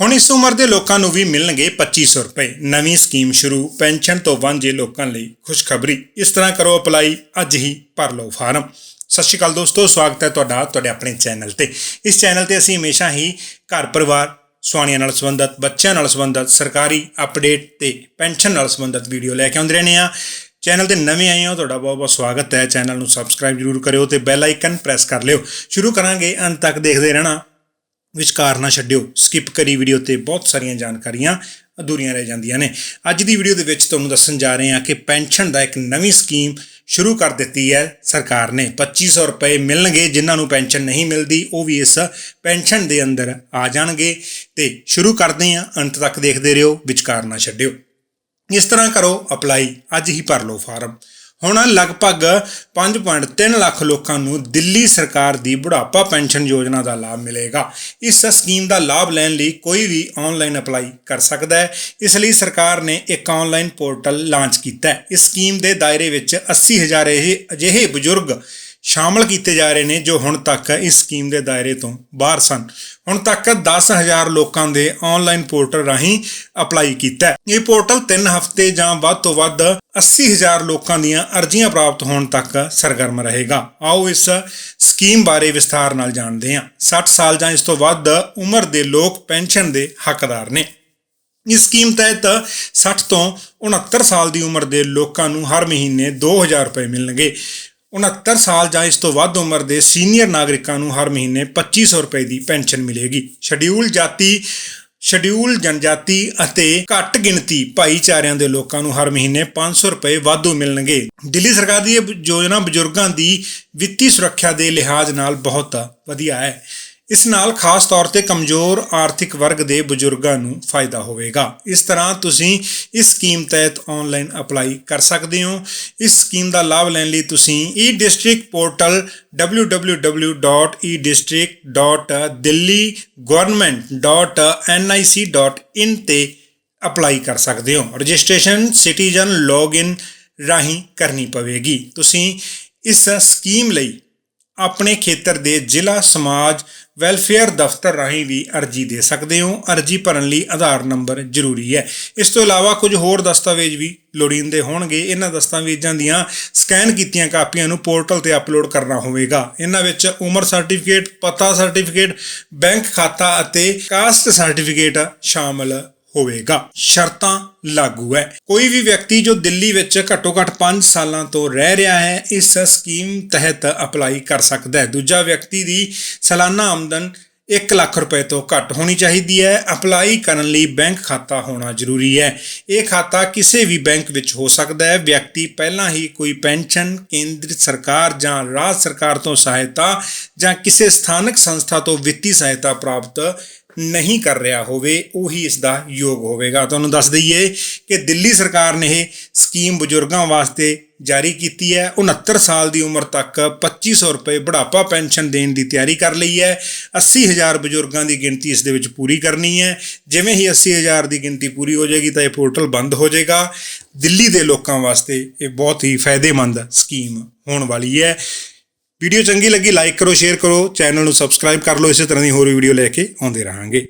ਹੁਣ ਇਸ ਉਮਰ ਦੇ ਲੋਕਾਂ ਨੂੰ ਵੀ ਮਿਲਣਗੇ 2500 ਰੁਪਏ। ਨਵੀਂ ਸਕੀਮ ਸ਼ੁਰੂ, ਪੈਨਸ਼ਨ ਤੋਂ ਵਾਂਝੇ ਲੋਕਾਂ ਲਈ ਖੁਸ਼ਖਬਰੀ। ਇਸ ਤਰ੍ਹਾਂ ਕਰੋ ਅਪਲਾਈ, ਅੱਜ ਹੀ ਭਰ ਲਓ ਫਾਰਮ। ਸਤਿ ਸ਼੍ਰੀ ਅਕਾਲ ਦੋਸਤੋ, ਸਵਾਗਤ ਹੈ ਤੁਹਾਡਾ, ਤੁਹਾਡੇ ਆਪਣੇ ਚੈਨਲ ਤੇ। ਇਸ ਚੈਨਲ ਤੇ ਅਸੀਂ ਹਮੇਸ਼ਾ ਹੀ ਘਰ ਪਰਿਵਾਰ ਸਵਾਣੀਆਂ ਨਾਲ ਸੰਬੰਧਿਤ, ਬੱਚਿਆਂ ਨਾਲ ਸੰਬੰਧਿਤ, ਸਰਕਾਰੀ ਅਪਡੇਟ ਤੇ ਪੈਨਸ਼ਨ ਨਾਲ ਸੰਬੰਧਿਤ ਵੀਡੀਓ ਲੈ ਕੇ ਆਉਂਦੇ ਰਹਿੰਦੇ ਆ ਚੈਨਲ ਤੇ ਨਵੇਂ ਆਏ ਹੋ, ਤੁਹਾਡਾ ਬਹੁਤ ਬਹੁਤ ਸਵਾਗਤ ਹੈ। ਚੈਨਲ ਨੂੰ ਸਬਸਕ੍ਰਾਈਬ ਜਰੂਰ ਕਰਿਓ ਤੇ ਬੈਲ ਆਈਕਨ ਪ੍ਰੈਸ ਕਰ ਲਿਓ। ਸ਼ੁਰੂ ਕਰਾਂਗੇ, ਅੰਤ ਤੱਕ ਦੇਖਦੇ ਰਹਿਣਾ। ਵਿਚਕਾਰ ਨਾ ਛੱਡਿਓ। ਸਕਿਪ ਕਰੀ ਵੀਡੀਓ ਤੇ ਬਹੁਤ ਸਾਰੀਆਂ ਜਾਣਕਾਰੀਆਂ ਅਧੂਰੀਆਂ ਰਹਿ ਜਾਂਦੀਆਂ ਨੇ। ਅੱਜ ਦੀ ਵੀਡੀਓ ਦੇ ਵਿੱਚ ਤੁਹਾਨੂੰ ਦੱਸਣ ਜਾ ਰਹੇ ਹਾਂ ਕਿ ਪੈਨਸ਼ਨ ਦਾ ਇੱਕ ਨਵੀਂ ਸਕੀਮ ਸ਼ੁਰੂ ਕਰ ਦਿੱਤੀ ਹੈ ਸਰਕਾਰ ਨੇ। 2500 ਰੁਪਏ ਮਿਲਣਗੇ, ਜਿਨ੍ਹਾਂ ਨੂੰ ਪੈਨਸ਼ਨ ਨਹੀਂ ਮਿਲਦੀ, ਉਹ ਵੀ ਇਸ ਪੈਨਸ਼ਨ ਦੇ ਅੰਦਰ ਆ ਜਾਣਗੇ। ਤੇ ਸ਼ੁਰੂ ਕਰਦੇ ਹਾਂ, ਅੰਤ ਤੱਕ ਦੇਖਦੇ ਰਹੋ, ਵਿਚਕਾਰ ਨਾ ਛੱਡਿਓ। ਇਸ ਤਰ੍ਹਾਂ ਕਰੋ, ਅਪਲਾਈ, ਅੱਜ ਹੀ ਭਰ ਲਓ ਫਾਰਮ। ਹੁਣ ਲਗਭਗ 5.3 ਲੱਖ ਲੋਕਾਂ ਨੂੰ ਦਿੱਲੀ ਸਰਕਾਰ ਦੀ ਬੁਢਾਪਾ ਪੈਨਸ਼ਨ ਯੋਜਨਾ ਦਾ ਲਾਭ ਮਿਲੇਗਾ। ਇਸ ਸਕੀਮ ਦਾ ਲਾਭ ਲੈਣ ਲਈ ਕੋਈ ਵੀ ਆਨਲਾਈਨ ਅਪਲਾਈ ਕਰ ਸਕਦਾ ਹੈ। ਇਸ ਲਈ ਸਰਕਾਰ ਨੇ ਇੱਕ ਆਨਲਾਈਨ ਪੋਰਟਲ ਲਾਂਚ ਕੀਤਾ ਹੈ। ਇਸ ਸਕੀਮ ਦੇ ਦਾਇਰੇ ਵਿੱਚ 80000 ਇਹ ਅਜਿਹੇ ਬਜ਼ੁਰਗ ਸ਼ਾਮਲ ਕੀਤੇ ਜਾ ਰਹੇ ਨੇ ਜੋ ਹੁਣ ਤੱਕ ਇਸ ਸਕੀਮ ਦੇ ਦਾਇਰੇ ਤੋਂ ਬਾਹਰ ਸਨ। ਹੁਣ ਤੱਕ 10000 ਲੋਕਾਂ ਦੇ ਆਨਲਾਈਨ ਪੋਰਟਲ ਰਾਹੀਂ ਅਪਲਾਈ ਕੀਤਾ ਇਹ ਪੋਰਟਲ 3 ਹਫ਼ਤੇ ਜਾਂ ਵੱਧ ਤੋਂ ਵੱਧ 80000 ਲੋਕਾਂ ਦੀਆਂ ਅਰਜ਼ੀਆਂ ਪ੍ਰਾਪਤ ਹੋਣ ਤੱਕ ਸਰਗਰਮ ਰਹੇਗਾ। ਆਓ ਇਸ ਸਕੀਮ ਬਾਰੇ ਵਿਸਥਾਰ ਨਾਲ ਜਾਣਦੇ ਹਾਂ। 60 ਸਾਲ ਜਾਂ ਇਸ ਤੋਂ ਵੱਧ ਉਮਰ ਦੇ ਲੋਕ ਪੈਨਸ਼ਨ ਦੇ ਹੱਕਦਾਰ ਨੇ। ਇਸ ਸਕੀਮ ਤਹਿਤ 60 ਤੋਂ 69 ਸਾਲ ਦੀ ਉਮਰ ਦੇ ਲੋਕਾਂ ਨੂੰ ਹਰ ਮਹੀਨੇ 2000 ਰੁਪਏ ਮਿਲਣਗੇ। 69 ਸਾਲ ਜਾਂ ਇਸ ਤੋਂ ਵੱਧ ਉਮਰ ਦੇ ਸੀਨੀਅਰ ਨਾਗਰਿਕਾਂ ਨੂੰ ਹਰ ਮਹੀਨੇ 2500 ਰੁਪਏ ਦੀ ਪੈਨਸ਼ਨ ਮਿਲੇਗੀ। ਸ਼ਡਿਊਲ ਜਾਤੀ, ਸ਼ਡਿਊਲ ਜਨਜਾਤੀ ਅਤੇ ਘੱਟ ਗਿਣਤੀ ਭਾਈਚਾਰਿਆਂ ਦੇ ਲੋਕਾਂ ਨੂੰ ਹਰ ਮਹੀਨੇ 500 ਰੁਪਏ ਵਾਧੂ ਮਿਲਣਗੇ। ਦਿੱਲੀ ਸਰਕਾਰ ਦੀ ਇਹ ਯੋਜਨਾ ਬਜ਼ੁਰਗਾਂ ਦੀ ਵਿੱਤੀ ਸੁਰੱਖਿਆ ਦੇ ਲਿਹਾਜ਼ ਨਾਲ ਬਹੁਤ ਵਧੀਆ ਹੈ। ਇਸ ਨਾਲ ਖਾਸ ਤੌਰ ਤੇ ਕਮਜ਼ੋਰ ਆਰਥਿਕ ਵਰਗ ਦੇ ਬਜ਼ੁਰਗਾਂ ਨੂੰ ਫਾਇਦਾ ਹੋਵੇਗਾ। ਇਸ ਤਰ੍ਹਾਂ ਤੁਸੀਂ ਇਸ ਸਕੀਮ ਤਹਿਤ ਆਨਲਾਈਨ ਅਪਲਾਈ ਕਰ ਸਕਦੇ ਹੋ। ਇਸ ਸਕੀਮ ਦਾ ਲਾਭ ਲੈਣ ਲਈ ਤੁਸੀਂ e-district ਪੋਰਟਲ www.edistrict.delhi.government.nic.in ਤੇ ਅਪਲਾਈ ਕਰ ਸਕਦੇ ਹੋ। ਰਜਿਸਟ੍ਰੇਸ਼ਨ ਸਿਟੀਜ਼ਨ ਲੌਗਇਨ ਰਾਹੀਂ ਕਰਨੀ ਪਵੇਗੀ। ਤੁਸੀਂ ਇਸ ਸਕੀਮ ਲਈ ਆਪਣੇ ਖੇਤਰ ਦੇ ਜ਼ਿਲ੍ਹਾ, ਸਮਾਜ ਵੈਲਫੇਅਰ ਦਫ਼ਤਰ ਰਾਹੀਂ ਵੀ ਅਰਜ਼ੀ ਦੇ ਸਕਦੇ ਹੋ। ਅਰਜ਼ੀ ਭਰਨ ਲਈ ਆਧਾਰ ਨੰਬਰ ਜ਼ਰੂਰੀ ਹੈ। ਇਸ ਤੋਂ ਇਲਾਵਾ ਕੁਝ ਹੋਰ ਦਸਤਾਵੇਜ਼ ਵੀ ਲੋੜੀਂਦੇ ਹੋਣਗੇ। ਇਹਨਾਂ ਦਸਤਾਵੇਜ਼ਾਂ ਦੀਆਂ ਸਕੈਨ ਕੀਤੀਆਂ ਕਾਪੀਆਂ ਨੂੰ ਪੋਰਟਲ ਤੇ ਅਪਲੋਡ ਕਰਨਾ ਹੋਵੇਗਾ। ਇਹਨਾਂ ਵਿੱਚ ਉਮਰ ਸਰਟੀਫਿਕੇਟ, ਪਤਾ ਸਰਟੀਫਿਕੇਟ, ਬੈਂਕ ਖਾਤਾ ਅਤੇ ਕਾਸਟ ਸਰਟੀਫਿਕੇਟ ਸ਼ਾਮਲ ਹੋਵੇਗਾ। ਸ਼ਰਤਾਂ ਲਾਗੂ ਹੈ। ਕੋਈ ਵੀ ਵਿਅਕਤੀ ਜੋ ਦਿੱਲੀ ਵਿੱਚ ਘੱਟੋ ਘੱਟ 5 ਸਾਲਾਂ ਤੋਂ ਰਹਿ ਰਿਹਾ ਹੈ, ਇਸ ਸਕੀਮ ਤਹਿਤ ਅਪਲਾਈ ਕਰ ਸਕਦਾ ਹੈ। ਦੂਜਾ ਵਿਅਕਤੀ ਦੀ ਸਾਲਾਨਾ ਆਮਦਨ 1 ਲੱਖ ਰੁਪਏ ਤੋਂ ਘੱਟ ਹੋਣੀ ਚਾਹੀਦੀ ਹੈ। ਅਪਲਾਈ ਕਰਨ ਲਈ ਬੈਂਕ ਖਾਤਾ ਹੋਣਾ ਜ਼ਰੂਰੀ ਹੈ। ਇਹ ਖਾਤਾ ਕਿਸੇ ਵੀ ਬੈਂਕ ਵਿੱਚ ਹੋ ਸਕਦਾ ਹੈ। ਵਿਅਕਤੀ ਪਹਿਲਾਂ ਹੀ ਕੋਈ ਪੈਨਸ਼ਨ, ਕੇਂਦਰ ਸਰਕਾਰ ਜਾਂ ਰਾਜ ਸਰਕਾਰ ਤੋਂ ਸਹਾਇਤਾ ਜਾਂ ਕਿਸੇ ਸਥਾਨਕ ਸੰਸਥਾ ਤੋਂ ਵਿੱਤੀ ਸਹਾਇਤਾ ਪ੍ਰਾਪਤ ਨਹੀਂ ਕਰ ਰਿਹਾ ਹੋਵੇ, ਉਹੀ ਇਸ ਦਾ ਯੋਗ ਹੋਵੇਗਾ। ਤੁਹਾਨੂੰ ਦੱਸ ਦਈਏ ਕਿ ਦਿੱਲੀ ਸਰਕਾਰ ਨੇ ਇਹ ਸਕੀਮ ਬਜ਼ੁਰਗਾਂ ਵਾਸਤੇ ਜਾਰੀ ਕੀਤੀ ਹੈ। 69 ਸਾਲ ਦੀ ਉਮਰ ਤੱਕ 2500 ਰੁਪਏ ਬੁਢਾਪਾ ਪੈਨਸ਼ਨ ਦੇਣ ਦੀ ਤਿਆਰੀ ਕਰ ਲਈ ਹੈ। 80000 ਬਜ਼ੁਰਗਾਂ ਦੀ ਗਿਣਤੀ ਇਸ ਦੇ ਵਿੱਚ ਪੂਰੀ ਕਰਨੀ ਹੈ। ਜਿਵੇਂ ਹੀ 80000 ਦੀ ਗਿਣਤੀ ਪੂਰੀ ਹੋ ਜਾਏਗੀ ਤਾਂ ਇਹ ਪੋਰਟਲ ਬੰਦ ਹੋ ਜਾਏਗਾ। ਦਿੱਲੀ ਦੇ ਲੋਕਾਂ ਵਾਸਤੇ ਇਹ ਬਹੁਤ ਹੀ ਫਾਇਦੇਮੰਦ ਸਕੀਮ ਹੋਣ ਵਾਲੀ ਹੈ। ਵੀਡੀਓ ਚੰਗੀ ਲੱਗੀ ਲਾਈਕ ਕਰੋ ਸ਼ੇਅਰ ਕਰੋ ਚੈਨਲ ਨੂੰ ਸਬਸਕ੍ਰਾਈਬ ਕਰ ਲਓ, ਇਸੇ ਤਰ੍ਹਾਂ ਦੀ ਹੋਰ ਵੀਡੀਓ ਲੈ ਕੇ ਆਉਂਦੇ ਰਹਾਂਗੇ।